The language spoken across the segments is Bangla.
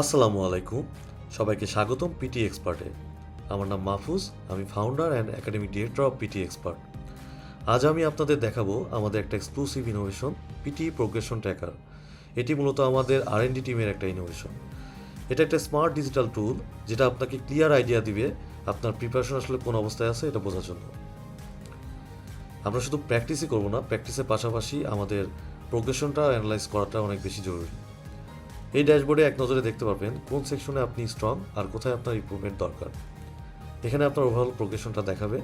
আসসালামু আলাইকুম। সবাইকে স্বাগতম পিটি এক্সপার্টে। আমার নাম মাহফুজ, আমি founder and academic director of PT expert. আজ আমি আপনাদের দেখাবো আমাদের একটা exclusive innovation PT progression tracker এটি মূলত আমাদের আর এন ডি টিমের একটা ইনোভেশন এটা একটা স্মার্ট ডিজিটাল টুল যেটা আপনাকে ক্লিয়ার আইডিয়া দিবে আপনার প্রিপারেশন আসলে কোন অবস্থায় আছে এটা বোঝার জন্য। আমরা শুধু প্র্যাকটিসই করব না প্র্যাকটিসের পাশাপাশি আমাদের প্রোগ্রেশনটা অ্যানালাইজ করাটা অনেক বেশি জরুরি। এই ড্যাশবোর্ডে এক নজরে দেখতে পারবেন কোন সেকশনে আপনি স্ট্রং আর কোথায় আপনার ইম্প্রুভমেন্ট দরকার। এখানে আপনার ওভারঅল প্রোগ্রেশনটা দেখাবে।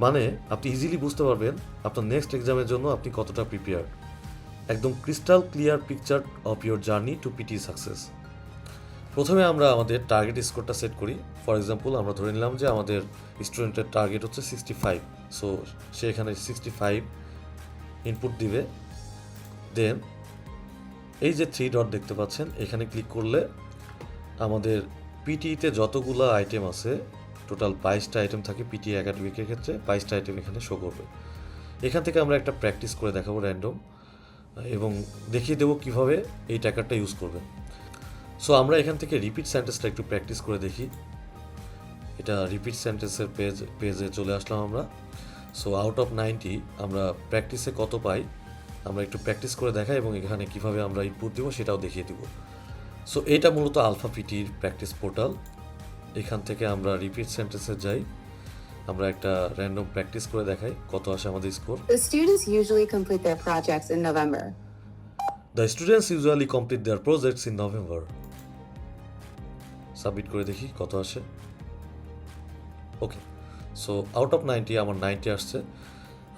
মানে আপনি ইজিলি বুঝতে পারবেন আপনার নেক্সট এক্সামের জন্য আপনি কতটা প্রিপেয়ার একদম crystal clear picture of your journey to PT success প্রথমে আমরা আমাদের টার্গেট স্কোরটা সেট করি। ফর এক্সাম্পল আমরা ধরে নিলাম যে আমাদের স্টুডেন্টের টার্গেট হচ্ছে সিক্সটি ফাইভ সো সে এখানে সিক্সটি ফাইভ ইনপুট দিবে। দেন এই যে থ্রি ডট দেখতে পাচ্ছেন, এখানে ক্লিক করলে আমাদের পিটিতে যতগুলো আইটেম আছে টোটাল বাইশটা আইটেম থাকে পিটি একাডেমিকের ক্ষেত্রে, বাইশটা আইটেম এখানে শো করবে। এখান থেকে আমরা একটা প্র্যাকটিস করে দেখাবো র্যান্ডম এবং দেখিয়ে দেবো কীভাবে এই ট্যাকারটা ইউজ করবেন সো আমরা এখান থেকে রিপিট সেন্টেন্সটা একটু প্র্যাকটিস করে দেখি। এটা রিপিট সেন্টেন্সের পেজ পেজে চলে আসলাম আমরা। সো আউট অফ নাইনটি আমরা প্র্যাকটিসে কত পাই? আমরা একটু প্র্যাকটিস করে দেখাই এবং এখানে কীভাবে আমরা ইনপুট দিব সেটাও দেখিয়ে দিব। সো এটা মূলত আলফা পিটির প্র্যাকটিস পোর্টাল এখান থেকে আমরা রিপিট সেন্টেন্সে যাই। আমরা একটা র্যান্ডম প্র্যাকটিস করে দেখাই কত আসে আমাদের score The students usually complete their projects in November. The students usually complete their projects in November submit করে দেখি কত আসে। Okay so out of ninety আমার নাইনটি আসছে।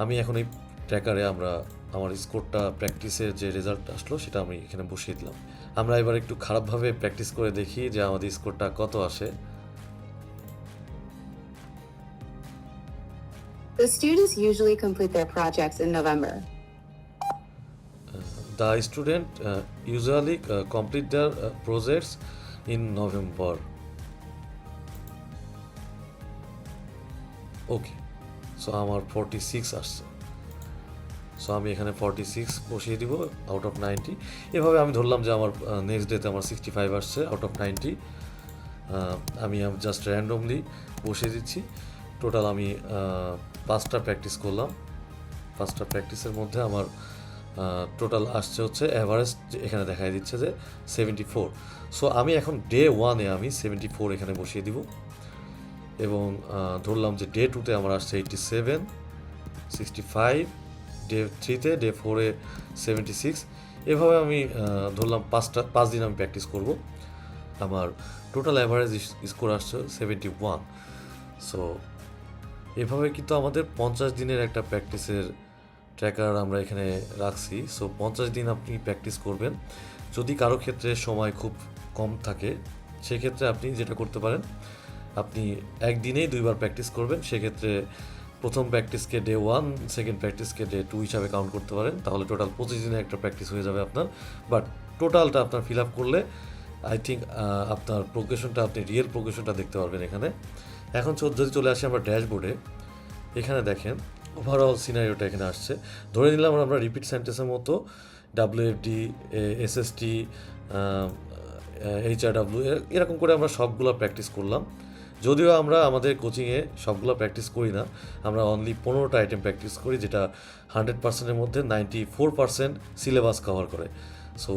আমি এখন এই ট্র্যাকারে আমরা আমার স্কোরটা প্র্যাকটিসের যে রেজাল্ট আসলো সেটা আমি এখানে বসিয়ে দিলাম আমরা এবার একটু খারাপভাবে প্র্যাকটিস করে দেখি যে আমাদের স্কোরটা কত আসে The students usually complete their projects in November. The student uh, usually uh, complete their uh, projects in November. Okay so আমার ফর্টি সিক্স আসছে সো আমি এখানে ফর্টি সিক্স বসিয়ে দিব আউট অফ নাইনটি এভাবে আমি ধরলাম যে আমার নেক্সট ডেতে আমার সিক্সটি ফাইভ আসছে আউট অফ নাইনটি আমি জাস্ট র্যান্ডমলি বসিয়ে দিচ্ছি। টোটাল আমি পাঁচটা প্র্যাকটিস করলাম। পাঁচটা প্র্যাকটিসের মধ্যে আমার টোটাল আসছে হচ্ছে অ্যাভারেজ এখানে দেখাই দিচ্ছে যে সেভেন্টি ফোর সো আমি এখন ডে ওয়ানে আমি সেভেন্টি ফোর এখানে বসিয়ে দিব। এবং ধরলাম যে ডে টুতে আমার আসছে eighty seven sixty five day থ্রিতে ডে ফোরে সেভেন্টি সিক্স এভাবে আমি ধরলাম পাঁচটা, পাঁচ দিন আমি প্র্যাকটিস করব। আমার টোটাল অ্যাভারেজ স্কোর আসছে সেভেন্টি ওয়ান সো এভাবে কিন্তু আমাদের পঞ্চাশ দিনের একটা প্র্যাকটিসের ট্র্যাকার আমরা এখানে রাখছি। সো পঞ্চাশ দিন আপনি প্র্যাকটিস করবেন। যদি কারও ক্ষেত্রে সময় খুব কম থাকে, সেক্ষেত্রে আপনি যেটা করতে পারেন, আপনি একদিনেই দুইবার প্র্যাকটিস করবেন। সেক্ষেত্রে প্রথম প্র্যাকটিসকে ডে ওয়ান সেকেন্ড প্র্যাকটিসকে ডে টু হিসাবে কাউন্ট করতে পারেন, তাহলে টোটাল পঁচিশ দিনে একটা প্র্যাকটিস হয়ে যাবে আপনার। বাট টোটালটা আপনার ফিল আপ করলে আই থিঙ্ক আপনার প্রোগ্রেশনটা আপনি রিয়েল প্রোগ্রেশনটা দেখতে পারবেন এখানে। এখন যদি চলে আসি আমরা ড্যাশবোর্ডে এখানে দেখেন ওভারঅল সিনারিওটা এখানে আসছে। ধরে নিলাম আমরা রিপিট সেন্টেন্সের মতো ডাব্লিউএফডি এসএসটি এইচআরডাব্লিউ এরকম করে আমরা সবগুলো প্র্যাকটিস করলাম। যদিও আমরা আমাদের কোচিংয়ে সবগুলো প্র্যাকটিস করি না, আমরা অনলি পনেরোটা আইটেম প্র্যাকটিস করি যেটা হান্ড্রেড পার্সেন্টের মধ্যে ninety four percent syllabus cover করে। সো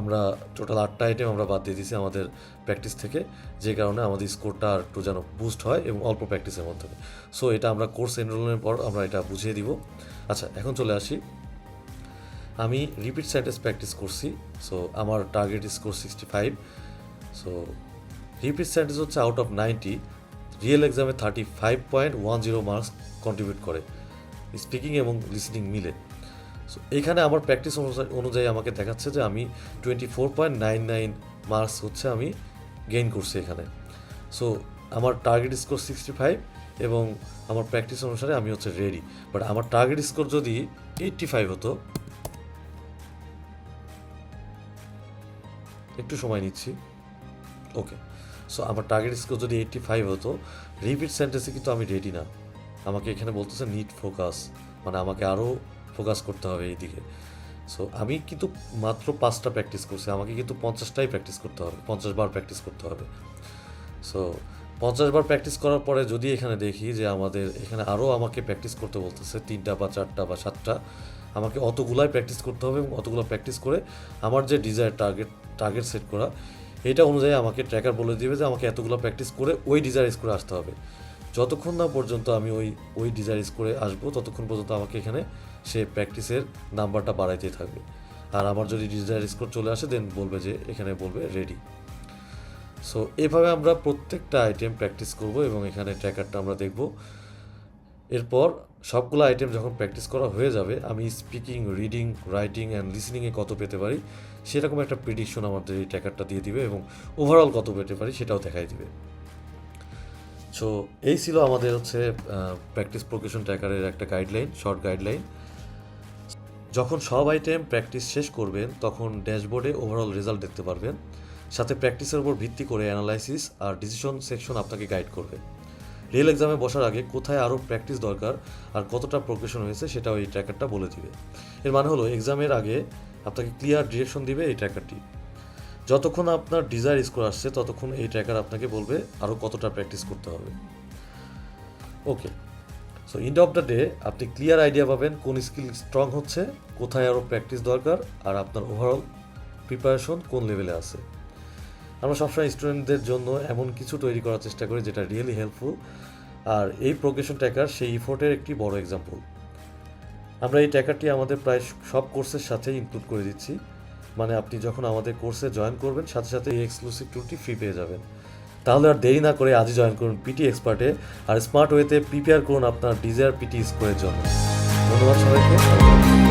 আমরা টোটাল আটটা আইটেম আমরা বাদ দিয়ে দিয়েছি আমাদের প্র্যাকটিস থেকে, যে কারণে আমাদের স্কোরটা আর একটু যেন বুস্ট হয় এবং অল্প প্র্যাকটিসের মাধ্যমে। সো এটা আমরা কোর্স এনরোলমেন্টের পর আমরা এটা বুঝিয়ে দিব। আচ্ছা এখন চলে আসি। আমি রিপিট সেন্টেন্স প্র্যাকটিস করছি। সো আমার target score sixty five so repeat sentence হচ্ছে আউট অফ নাইনটি রিয়েল এক্সামে thirty five point one zero marks contribute করে। স্পিকিং এবং লিসনিং মিলে। সো এখানে আমার প্র্যাকটিস অনুযায়ী আমাকে দেখাচ্ছে যে আমি twenty four point nine nine marks হচ্ছে আমি গেইন করছি এখানে। সো আমার টার্গেট স্কোর সিক্সটি ফাইভ এবং আমার প্র্যাকটিস অনুসারে আমি হচ্ছে রেডি বাট আমার টার্গেট স্কোর যদি এইট্টি ফাইভ হতো, একটু সময় নিচ্ছি। ওকে সো আমার টার্গেট স্কোর যদি এইটটি ফাইভ হতো রিপিট সেন্টেন্সে কিন্তু আমি রেডি না। আমাকে এখানে বলতেছে নিট ফোকাস মানে আমাকে আরও ফোকাস করতে হবে এই দিকে সো আমি কিন্তু মাত্র পাঁচটা প্র্যাকটিস করছি, আমাকে কিন্তু পঞ্চাশটাই প্র্যাকটিস করতে হবে, পঞ্চাশ বার প্র্যাকটিস করতে হবে। সো পঞ্চাশ বার প্র্যাকটিস করার পরে যদি এখানে দেখি যে আমাদের এখানে আরও আমাকে প্র্যাকটিস করতে বলতেছে, তিনটা বা চারটা বা সাতটা, আমাকে অতগুলাই প্র্যাকটিস করতে হবে এবং অতগুলো প্র্যাকটিস করে আমার যে ডিজায়ার টার্গেট টার্গেট সেট করা এটা অনুযায়ী আমাকে ট্র্যাকার বলে দিবে যে আমাকে এতগুলো প্র্যাকটিস করে ওই ডিজায়ার স্কোরে আসতে হবে। যতক্ষণ না পর্যন্ত আমি ওই ওই ডিজায়ার স্কোরে আসব, ততক্ষণ পর্যন্ত আমাকে এখানে সে প্র্যাকটিসের নাম্বারটা বাড়াইতেই থাকবে। আর আমার যদি ডিজায়ার স্কোর চলে আসে দেন বলবে যে, এখানে বলবে রেডি সো এভাবে আমরা প্রত্যেকটা আইটেম প্র্যাকটিস করব এবং এখানে ট্র্যাকারটা আমরা দেখব। এরপর সবগুলো আইটেম যখন প্র্যাকটিস করা হয়ে যাবে, আমি স্পিকিং রিডিং রাইটিং অ্যান্ড লিসনিংয়ে কত পেতে পারি, সেরকম একটা প্রিডিকশন আমাদের এই ট্র্যাকারটা দিয়ে দিবে এবং ওভারঅল কত পেতে পারি সেটাও দেখাই দিবে। সো এই ছিল আমাদের হচ্ছে প্র্যাকটিস প্রোকেশন ট্র্যাকারের একটা গাইডলাইন শর্ট গাইডলাইন যখন সব আইটেম প্র্যাকটিস শেষ করবেন, তখন ড্যাশবোর্ডে ওভারঅল রেজাল্ট দেখতে পারবেন। সাথে প্র্যাকটিসের উপর ভিত্তি করে অ্যানালাইসিস আর ডিসিশন সেকশন আপনাকে গাইড করবে। রিয়েল এক্সামে বসার আগে কোথায় আরও প্র্যাকটিস দরকার আর কতটা প্রোগ্রেশন হয়েছে সেটাও এই ট্র্যাকারটা বলে দিবে। এর মানে হলো এক্সামের আগে আপনাকে ক্লিয়ার ডিরেকশন দিবে এই ট্র্যাকারটি যতক্ষণ আপনার ডিজায়ার স্কোর আসছে, ততক্ষণ এই ট্র্যাকার আপনাকে বলবে আরও কতটা প্র্যাকটিস করতে হবে। Okay so end of the day আপনি ক্লিয়ার আইডিয়া পাবেন কোন স্কিল স্ট্রং হচ্ছে, কোথায় আরও প্র্যাকটিস দরকার, আর আপনার ওভারঅল প্রিপারেশন কোন লেভেলে আছে। আমরা সবসময় স্টুডেন্টদের জন্য এমন কিছু তৈরি করার চেষ্টা করি যেটা রিয়েলি হেল্পফুল আর এই প্রোগ্রেশন ট্র্যাকার সেই ইফোর্টের একটি বড় এক্সাম্পল আমরা এই ট্র্যাকারটি আমাদের প্রায় সব কোর্সের সাথে ইনক্লুড করে দিচ্ছি। মানে আপনি যখন আমাদের কোর্সে জয়েন করবেন, সাথে সাথে এই এক্সক্লুসিভ টুলটি ফ্রি পেয়ে যাবেন। তাহলে আর দেরি না করে আজই জয়েন করুন পিটি এক্সপার্টে আর স্মার্ট ওয়েতে প্রিপেয়ার করুন আপনার ডিজায়ার পিটি স্কোরের জন্য। ধন্যবাদ সবাইকে।